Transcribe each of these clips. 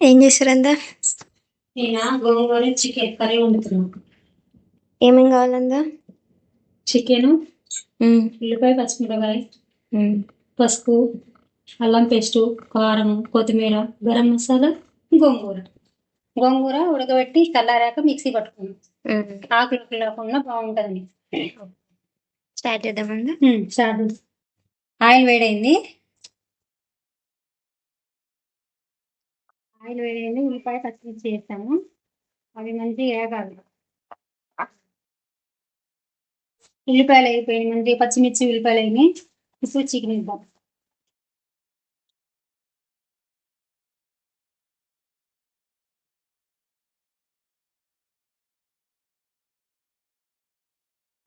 ఏం చేస్తారందా నేను? గోంగూర chicken curry వండుతున్నాను ఏమేం కావాలందా చికెన్ ఉల్లిపాయ పచ్చిమిరపకాయ పసుపు అల్లం పేస్టు కారం కొత్తిమీర గరం మసాలా గోంగూర. గోంగూర ఉడకబెట్టి చల్లారాక మిక్సీ పట్టుకున్నాం. ఆకులు లేకుండా బాగుంటుంది స్టార్ట్ చేద్దామందా చాలు ఆయిల్ వేడైంది. ఆయిల్ వేడైంది ఉల్లిపాయ పచ్చిమిర్చి వేస్తాము అవి మంచిగా వేగాలి. ఉల్లిపాయలు అయిపోయినాయి మంచిగా పచ్చిమిర్చి ఉల్లిపాయలు అయినాయి. ఇప్పుడు చికెన్ ఇద్దాం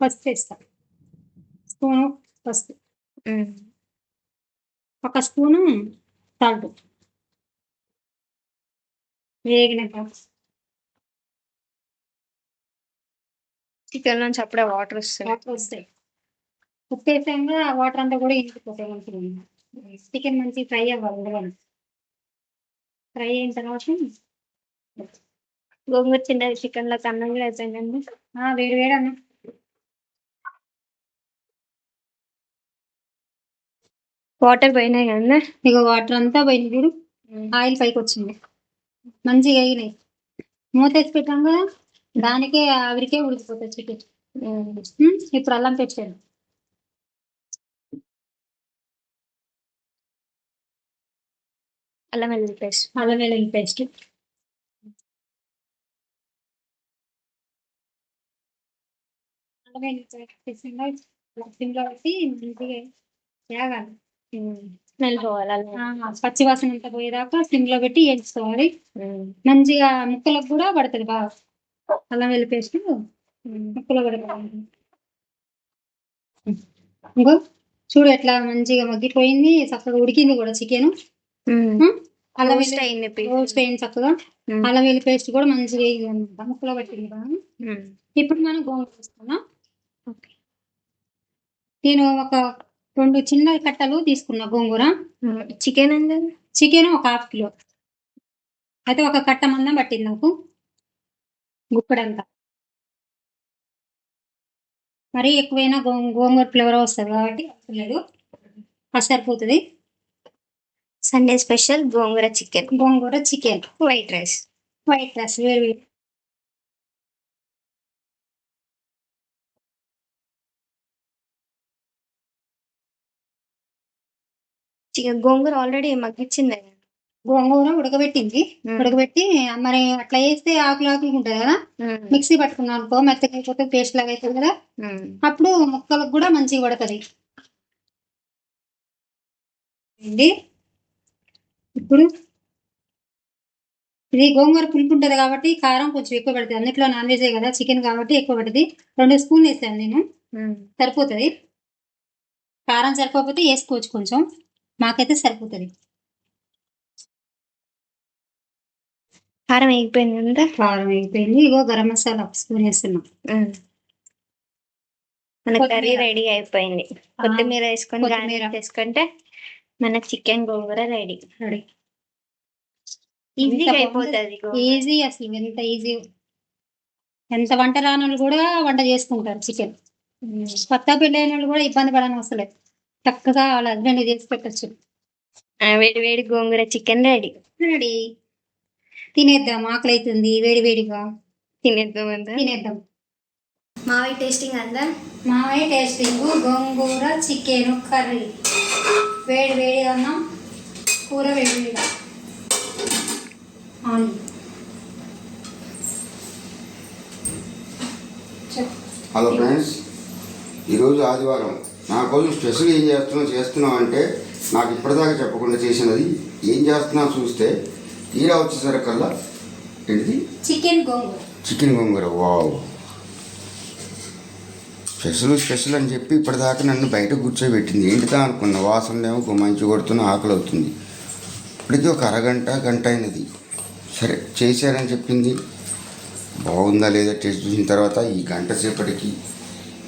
పసుపు వేస్తాం. స్పూను ఉమ్, ఒక స్పూను సాల్ట్. వేగినాక చికెన్ నుంచి అప్పుడే వాటర్ వస్తుంది వాటర్ వస్తాయి. ఉప్పు వేసాక వాటర్ అంతా కూడా ఇంకిపోతాయి మంచిగా. చికెన్ మంచి ఫ్రై అవ్వాలి ఫ్రై అయిన తర్వాత గోంగూర చిన్నది చికెన్లో అన్నం కూడా ఆ, వేడి వేడి అన్న. వాటర్ పోయినాయి కదా ఇక వాటర్ అంతా పోయింది చూడు. ఆయిల్ పైకి వచ్చింది. మంచిగా వేగినాయి మూత వేసి పెట్టాం కదా దానికే ఆవిరికే ఉడికిపోతుంది చికెన్. ఇప్పుడు అల్లం పెట్టాను అల్లం వెల్లుల్లి పేస్ట్. అల్లం వెల్లుల్లి పేస్ట్. అల్లం వెల్లుల్లి పేస్ట్ సిమ్లో పెట్టి మంచిగా వేగాలి. స్మెల్ పోవాలి పచ్చి వాసన అంతా పోయేదాకా సిమ్లో పెట్టి వేయించుకోవాలి మంచిగా ముక్కలకు కూడా పడుతుంది బాగా. అల్లం వెల్లుల్లి పేస్ట్. ముక్కలు పడుతుంది ఇంకో చూడు ఎట్లా మంచిగా మగ్గిపోయింది చక్కగా ఉడికింది కూడా చికెన్. అల్లం వెల్లుల్లి అయింది. రోస్ట్ అయింది చక్కగా. అల్లం వెల్లుల్లి పేస్ట్ కూడా మంచిగా అనమాట ముక్కలో పట్టింది బాగా. ఇప్పుడు మనం గోంగూర వేసుకున్నాం ఓకే. నేను ఒక రెండు చిన్న కట్టలు తీసుకున్నా గోంగూర. చికెన్ అండి చికెన్ ఒక హాఫ్ కిలో అయితే ఒక కట్ట మందం పట్టింది నాకు. గుప్పడంతా. మరీ ఎక్కువైనా గో గోంగూర ఫ్లేవర్ వస్తుంది కాబట్టి లేదు. సరిపోతుంది. Sunday special gongura chicken gongura chicken white rice white rice వేడి వేడి. గోంగూర ఆల్రెడీ మగ్గిచ్చింది. గోంగూర ఉడకబెట్టింది. ఉడకబెట్టి మరి అట్లా వేస్తే ఆకులు ఆకులు ఉంటుంది కదా మిక్సీ పట్టుకున్నాం అనుకో మెత్తగా అయిపోతే పేస్ట్ లాగా అవుతుంది కదా. అప్పుడు ముక్కలకు కూడా మంచిగా పడుతుంది ఇప్పుడు ఇది గోంగూర పులుపు ఉంటుంది కాబట్టి కారం కొంచెం ఎక్కువ పడుతుంది అన్నిట్లో నాన్ వెజే కదా చికెన్ కాబట్టి ఎక్కువ పడుతుంది. రెండు స్పూన్ వేసాను నేను. సరిపోతుంది. కారం సరిపోకపోతే వేసుకోవచ్చు కొంచెం. మాకైతే సరిపోతుంది. కారం వేగిపోయింది అంతా కారం అయిపోయింది ఇగో గరం మసాలా స్పూన్ వేస్తున్నాం. మన కర్రీ. రెడీ అయిపోయింది. కొత్తిమీర వేసుకొని కొత్తిమీర. చేసుకుంటే మన చికెన్ గోంగూర రెడీ. రెడీ. ఈజీగా ఎంత అయిపోతుంది ఈజీ అసలు ఎంత ఈజీ. ఎంత వంట రాని వాళ్ళు కూడా వంట చేసుకుంటారు చికెన్. కొత్త పెళ్ళైన వాళ్ళు కూడా ఇబ్బంది పడని అవసరం లేదు. చక్కగా వాళ్ళ హస్బెండ్ చేసి పెట్టచ్చు. వేడి వేడి గోంగూర చికెన్ రెడీ రెడీ తినేద్దాం ఆకలి అవుతుంది వేడి వేడిగా. తినేద్దాం అంతా? తినేద్దాం. మావి టేస్టింగ్ అందా? మామయ్య టేస్టింగ్ గోంగూర చికెన్ కర్రీ వేడి వేడిగా అన్నం కూర వేడి వేడిగా. ఆన్. హలో ఫ్రెండ్స్ ఈరోజు ఆదివారం. నా కోసం స్పెషల్ ఏం చేస్తున్నావు చేస్తున్నావు అంటే నాకు ఇప్పటిదాకా చెప్పకుండా చేసినది ఏం చేస్తున్నా చూస్తే తీరా వచ్చేసరికల్లా ఏంటిది? చికెన్ గోంగూర. చికెన్ గోంగూర వావ్. స్పెషల్ స్పెషల్ అని చెప్పి ఇప్పటిదాకా నన్ను బయట కూర్చోబెట్టింది. ఏంటిదా అనుకున్న వాసనలేమో గుమ్మంచి కొడుతున్న ఆకలి అవుతుంది. ఇప్పటికీ ఒక అరగంట గంట అయినది. సరే చేశారని చెప్పింది. బాగుందా లేదా టేస్ట్ చూసిన తర్వాత ఈ గంట సేపటికి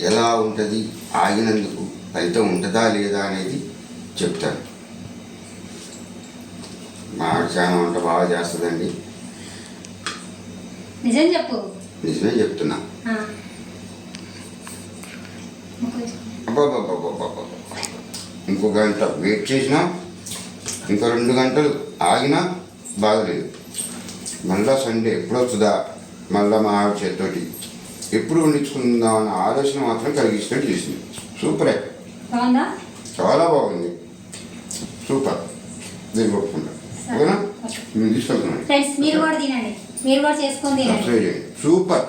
ఎలా ఉంటుంది? ఆగినందుకు ఫలితం ఉంటుందా లేదా అనేది చెప్తాను. మా చాలా వంట బాగా చేస్తుందండి. నిజం చెప్పు. నిజమే చెప్తున్నా. ఇంకో గంట వెయిట్ చేసినా ఇంకో రెండు గంటలు ఆగినా బాగలేదు. మళ్ళా సండే ఎప్పుడు వస్తుందా మళ్ళా మా ఆవిడ చేతితోటి ఎప్పుడు వండించుకుందాం అన్న ఆలోచన మాత్రం కలిగించినట్టు చేసింది. సూపరే. చాలా బాగుంది. సూపర్. దీన్ని కొట్టుకుంటా ఓకేనా? నేను తీసుకెళ్తున్నాను. మీరు కూడా తినండి. మీరు కూడా చేసుకొని సూపర్.